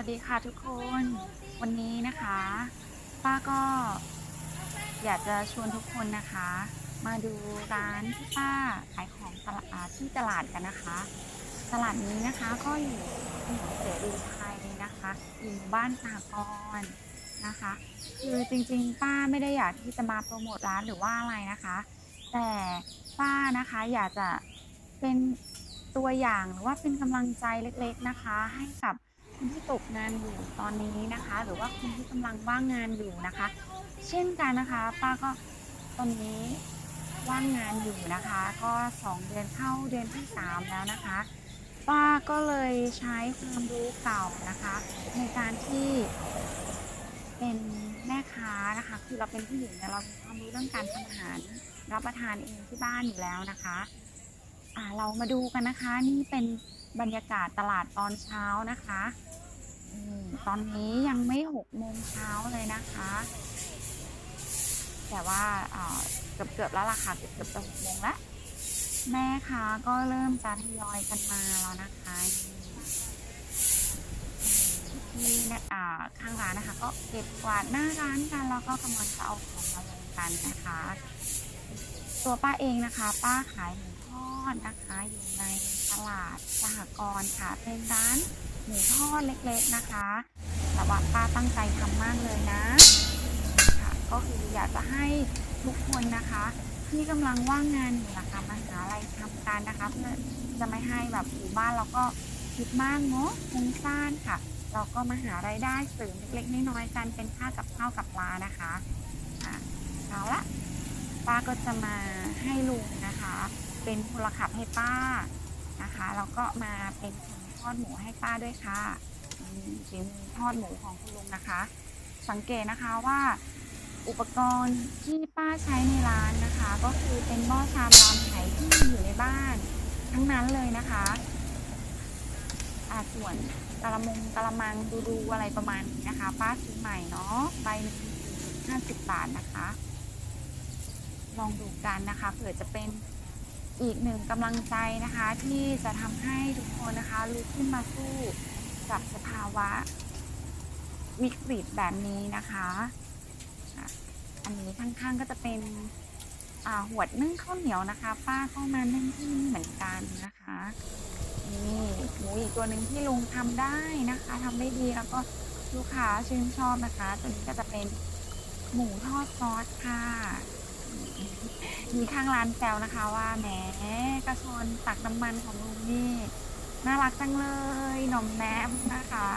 วัสดีค่ะทุกคนวันนี้นะคะ ป้าก็อยากจะชวนทุกคนนะคะ มาดูร้านที่ป้าขายของตลาดที่ตลาดกันนะคะ ตลาดนี้นะคะก็อยู่ถนนเสรีไทยนะคะอยู่บ้านสากรณ์นะคะ คือจริงๆ ป้าไม่ได้อยากที่จะมาโปรโมทร้านหรือว่าอะไรนะคะ แต่ป้านะคะอยากจะเป็นตัวอย่างหรือว่าเป็นกำลังใจเล็กๆนะคะ ให้กับ คนที่ตกงานอยู่ตอนนี้นะคะ หรือว่าคนที่กำลังว่างงานอยู่นะคะ เช่นกันนะคะ ป้าก็ตอนนี้ว่างงานอยู่นะคะ ก็สองเดือนเข้าเดือนที่สามแล้วนะคะ ป้าก็เลยใช้ความรู้เก่านะคะ ในการที่เป็นแม่ค้านะคะ คือเราเป็นผู้หญิงเนี่ยเรามีความรู้เรื่องการทำอาหารรับประทานเองที่บ้านอยู่แล้วนะคะอ่าเรามาดูกันนะคะ นี่เป็นบรรยากาศตลาดตอนเช้านะคะ ตอนนี้ยังไม่หกโมงเช้าเลยนะคะ แต่ว่าเกือบเกือบๆแล้วล่ะค่ะเกือบเกือบจะหกโมงแล้วแม่ค้าก็เริ่มจะทยอยกันมาแล้วนะคะที่เนี่ยอ่าข้างร้านนะคะ ก็เก็บกวาดหน้าร้านกันแล้วก็กำลังจะเอาของมาลงกันนะคะ ตัวป้าเองนะคะ ป้าขายหมูทอดนะคะ อยู่ในตลาดสหกรณ์ค่ะเป็นร้าน หมูทอดเล็กๆนะคะแต่ว่าป้าตั้งใจทำมากเลยนะค่ะก็คืออยากจะให้ทุกคนนะคะ ที่กำลังว่างงานอยู่นะคะมาหาอะไรทำกันนะคะเพื่อจะไม่ให้แบบอยู่บ้านเราก็คิดมากเนาะฟุ้งซ่านค่ะ เราก็มาหารายได้เสริมเล็กๆน้อยๆกันเป็นค่ากับข้าวกับปลานะคะอะเอาละป้าก็จะมาให้ลุงนะคะ เป็นพลขับให้ป้า นะคะแล้วก็มาเป็นทอดหมูให้ป้าด้วยค่ะอืมฝีมือทอดหมูของคุณลุงนะคะ สังเกตนะคะว่าอุปกรณ์ที่ป้าใช้ในร้านนะคะ ก็คือเป็นหม้อชามรามไหที่มีอยู่ในบ้าน ทั้งนั้นเลยนะคะอาส่วนกระมงกระมังดูดูอะไรประมาณนี้นะคะ ป้าซื้อใหม่เนาะใบหนึ่งห้าสิบบาทนะคะ ลองดูกันนะคะเผื่อจะเป็น อีกหนึ่งกำลังใจนะคะที่จะทำให้ทุกคนนะคะลุกขึ้นมาสู้กับสภาวะวิกฤตแบบนี้นะคะ อันนี้ข้างๆก็จะเป็นหวดนึ่งข้าวเหนียวนะคะ ป้าก็มานึ่งที่นี่เหมือนกันนะคะนี่หมูอีกตัวหนึ่งที่ลุงทำได้นะคะทำได้ดีแล้วก็ลูกค้าชื่นชอบนะคะ ตัวนี้ก็จะเป็นหมูทอดซอสค่ะ มีข้างร้านแซวนะคะว่าแหมกระชอนตักน้ำมันของลุงนี่น่ารักจังเลยหน่อมแนมนะคะ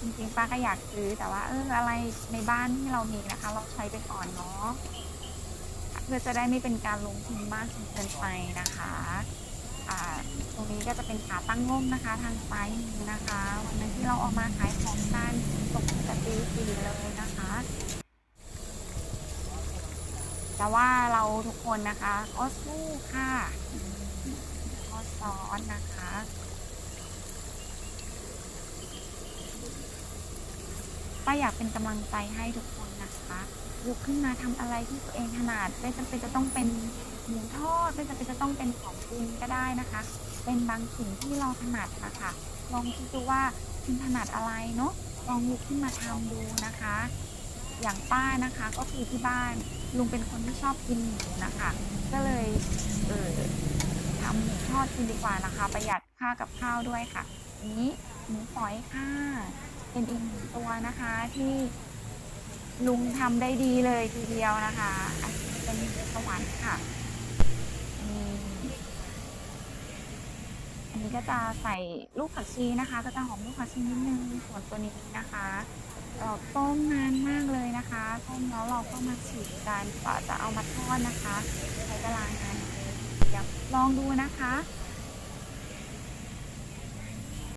จริงๆป้าก็อยากซื้อแต่ว่าเอออะไรในบ้านที่เรามีนะคะ เราใช้ไปก่อนเนาะเพื่อจะได้ไม่เป็นการลงทุนมากจนเกินไปนะคะอ่าตรงนี้ก็จะเป็นขาตั้งร่มนะคะ ทางซ้ายมือนะคะ วันนั้นที่เราออกมาขายของกันตกกระตีสีเลยนะคะ แต่ว่าเราทุกคนนะคะก็สู้ค่ะก็ซ้อนนะคะ ป้าอยากเป็นกำลังใจให้ทุกคนนะคะลุกขึ้นมาทำอะไรที่ตัวเองถนัดไม่จำเป็นจะต้องเป็นหมูทอดไม่จำเป็นจะต้องเป็นของกินก็ได้นะคะ เป็นบางสิ่งที่เราถนัดนะคะลองคิดดูว่าคุณถนัดอะไรเนาะลองลุกขึ้นมาทำดูนะคะ อย่างป้านะคะก็คือที่บ้านลุงเป็นคนที่ชอบกินหมูนะคะ ก็เลยเออทำหมูทอดกินดีกว่านะคะ ประหยัดค่ากับข้าวด้วยค่ะอันนี้หมูฝอยค่ะเป็นอีกหนึ่งตัวนะคะที่ลุงทำได้ดีเลยทีเดียวนะคะอันนี้เป็นสวรรค์ค่ะอันนี้ก็จะใส่ลูกผักชีนะคะ ก็จะหอมลูกผักชีนิดนึงส่วนตัวนี้นะคะ เราต้มนานมากเลยนะคะต้มแล้วเราก็มาฉีกกันกว่าจะเอามาทอดนะคะ ใช้เวลานานเลยเดี๋ยวลองดูนะคะ